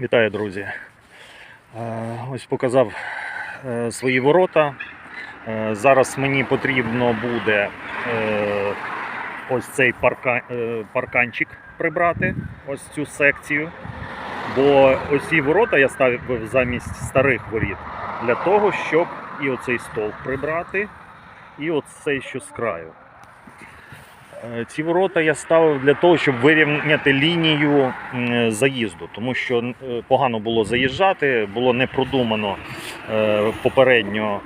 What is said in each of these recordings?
Вітаю, друзі. Е, Ось показав е, свої ворота. Е, Зараз мені потрібно буде ось цей парканчик прибрати, ось цю секцію. Бо ось ці ворота я ставив замість старих воріт для того, щоб і оцей стол прибрати, і оцей, що з краю. Е, Ці ворота я ставив для того, щоб вирівняти лінію заїзду, тому що е, погано було заїжджати, було не продумано е, попередньо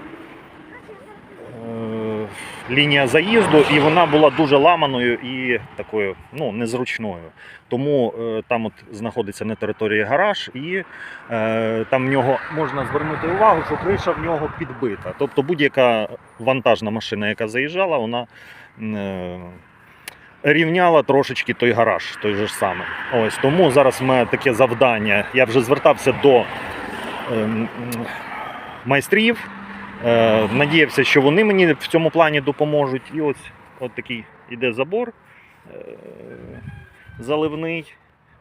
лінія заїзду, і вона була дуже ламаною і такою ну, незручною. Тому там от знаходиться на території гараж, і там в нього можна звернути увагу, що криша в нього підбита. Тобто будь-яка вантажна машина, яка заїжджала, вона. Рівняла трошечки той гараж, той же самий. Ось тому зараз в мене таке завдання. Я вже звертався до ем, майстрів. Е, надіявся, що вони мені в цьому плані допоможуть. І ось от такий іде забор е, заливний,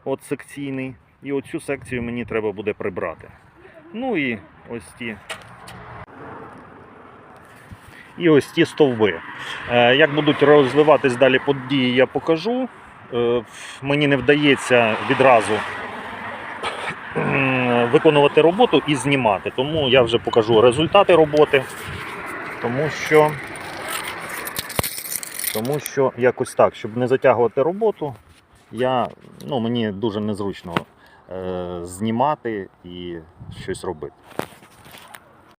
от секційний. І оцю секцію мені треба буде прибрати. Ну і ось ті. І ось ті стовби. Е, Як будуть розвиватись далі події, я покажу. Е, Мені не вдається відразу виконувати роботу і знімати. Тому я вже покажу результати роботи. Тому що, тому що якось так, щоб не затягувати роботу, я, ну, мені дуже незручно е, знімати і щось робити.